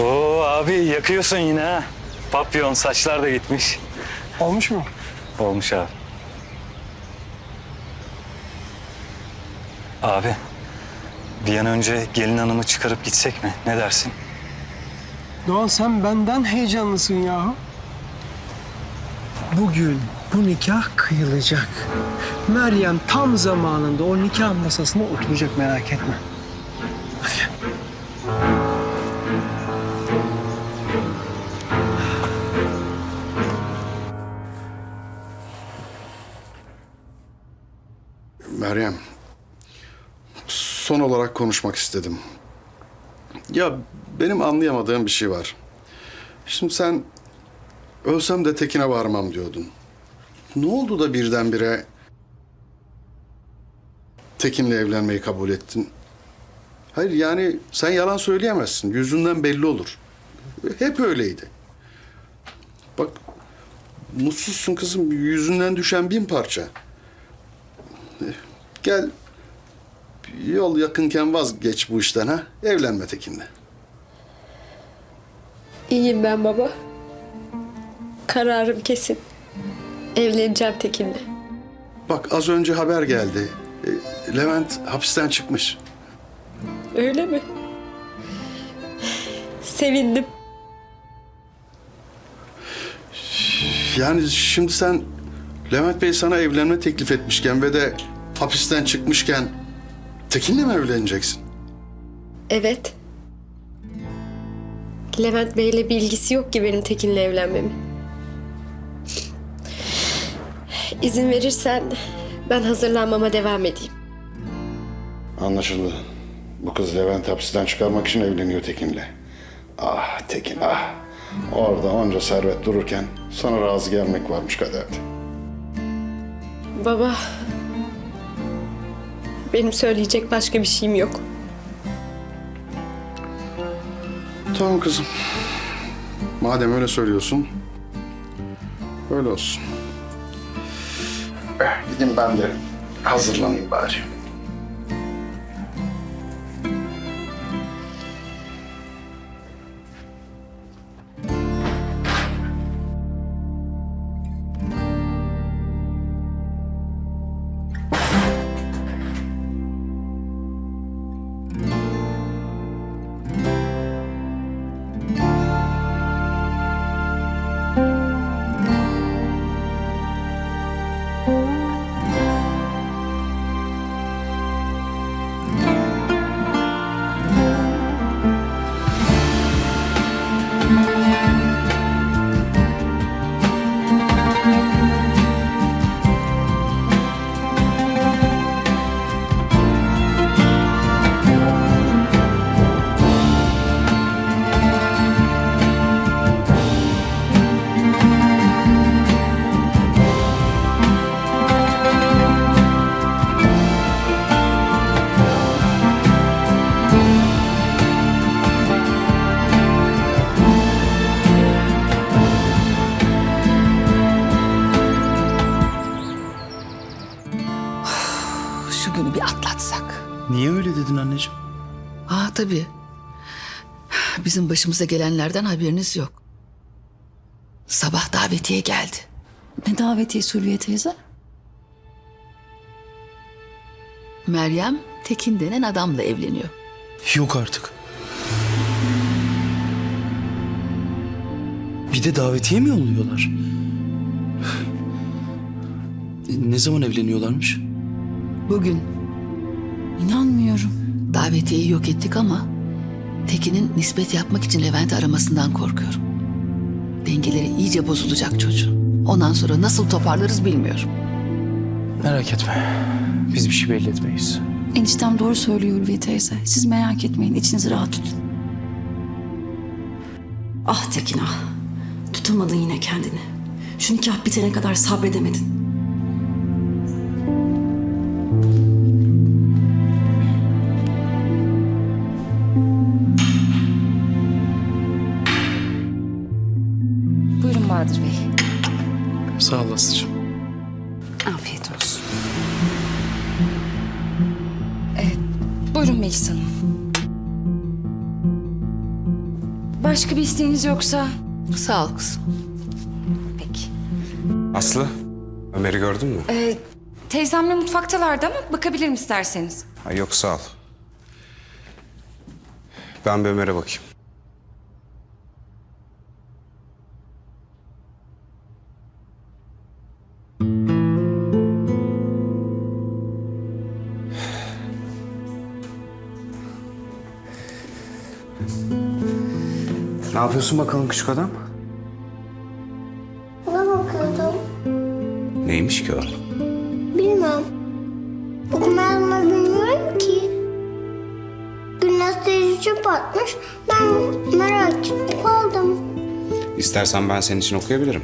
Oo abi yakıyorsun yine ha. Papyon saçlar da gitmiş. Olmuş mu? Olmuş abi. Abi bir an önce gelin hanımı çıkarıp gitsek mi? Ne dersin? Doğan sen benden heyecanlısın yahu. Bugün bu nikah kıyılacak. Meryem tam zamanında o nikah masasına oturacak merak etme. Hadi. Meryem, son olarak konuşmak istedim. Ya benim anlayamadığım bir şey var. Şimdi sen ölsem de Tekin'e varmam diyordun. Ne oldu da birdenbire Tekin'le evlenmeyi kabul ettin? Hayır yani sen yalan söyleyemezsin. Yüzünden belli olur. Hep öyleydi. Bak mutsuzsun kızım. Yüzünden düşen bin parça. Gel yol yakınken vazgeç bu işten ha. Evlenme Tekin'le. İyiyim ben baba. Kararım kesin. Evleneceğim Tekin'le. Bak az önce haber geldi. E, Levent hapisten çıkmış. Öyle mi? Sevindim. Yani şimdi sen Levent Bey sana evlenme teklif etmişken ve de hapisten çıkmışken Tekin'le mi evleneceksin? Evet. Levent Bey'le bir ilgisi yok ki benim Tekin'le evlenmemin. İzin verirsen ben hazırlanmama devam edeyim. Anlaşıldı. Bu kız Levent hapisten çıkarmak için evleniyor Tekin'le. Ah Tekin ah. Orada onca servet dururken sana razı gelmek varmış kaderde. Baba, benim söyleyecek başka bir şeyim yok. Tamam kızım. Madem öyle söylüyorsun. Öyle olsun. Gideyim ben de hazırlanayım bari. Şu günü bir atlatsak. Niye öyle dedin anneciğim? Aa tabii. Bizim başımıza gelenlerden haberiniz yok. Sabah davetiye geldi. Ne davetiyesi Ulviye teyze? Meryem Tekin denen adamla evleniyor. Yok artık. Bir de davetiye mi yolluyorlar? ne zaman evleniyorlarmış? Bugün İnanmıyorum. davetiyeyi yok ettik ama Tekin'in nispet yapmak için Levent'i aramasından korkuyorum. Dengeleri iyice bozulacak çocuğun. Ondan sonra nasıl toparlarız bilmiyorum. Merak etme. Biz bir şey belli etmeyiz. Eniştem doğru söylüyor Ulviye teyze. Siz merak etmeyin. içinizi rahat tutun. Ah Tekin ah. Tutamadın yine kendini. Şu nikah bitene kadar sabredemedin. Başka bir isteğiniz yoksa? Sağ ol kızım. Peki. Aslı, Ömer'i gördün mü? Ee, teyzemle mutfaktalardı ama bakabilirim isterseniz. Ha, yok sağ ol. Ben bir Ömer'e bakayım. Ne yapıyorsun bakalım küçük adam? Ne bakıyordum? Neymiş ki o? Bilmem. Okuma yazma bilmiyorum ki. Güneş teyze çöp atmış. Ben merak ettim kaldım. İstersen ben senin için okuyabilirim.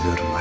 Seviyorum Meryem.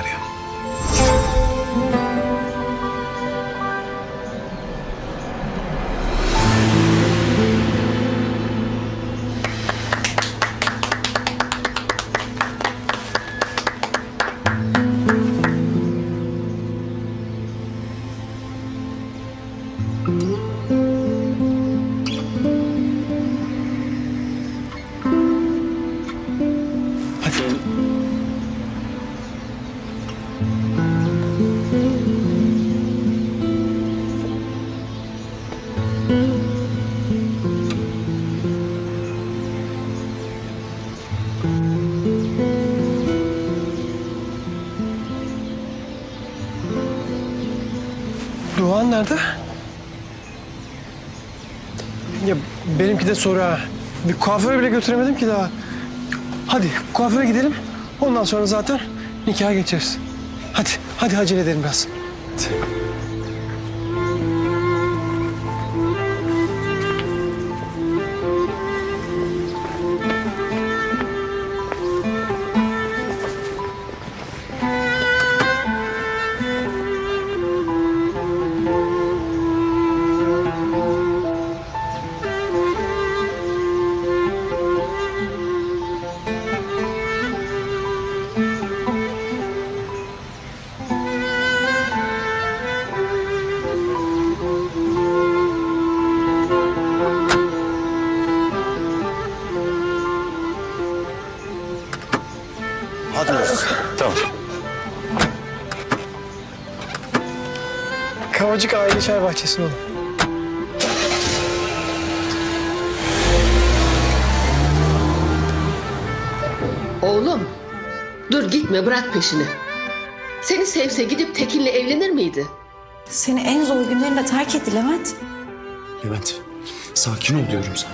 Doğan nerede? Ya benimki de soru ha. Bir kuaföre bile götüremedim ki daha. Hadi kuaföre gidelim. Ondan sonra zaten nikaha geçeriz. Hadi, hadi acele edelim biraz. Hadi. Kavacık Aile Çay Bahçesi'ne oğlum. Oğlum, dur gitme bırak peşini. Seni sevse gidip Tekin'le evlenir miydi? Seni en zor günlerinde terk etti Levent. Levent, sakin ol diyorum sana.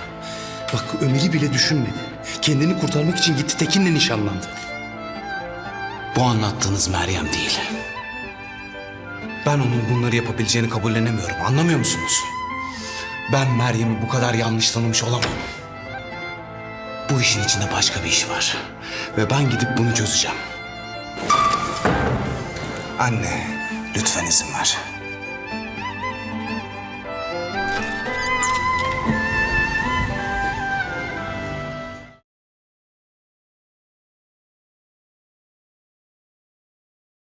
Bak Ömer'i bile düşünmedi. Kendini kurtarmak için gitti Tekin'le nişanlandı. Bu anlattığınız Meryem değil. Ben onun bunları yapabileceğini kabullenemiyorum. Anlamıyor musunuz? Ben Meryem'i bu kadar yanlış tanımış olamam. Bu işin içinde başka bir iş var. Ve ben gidip bunu çözeceğim. Anne, lütfen izin ver.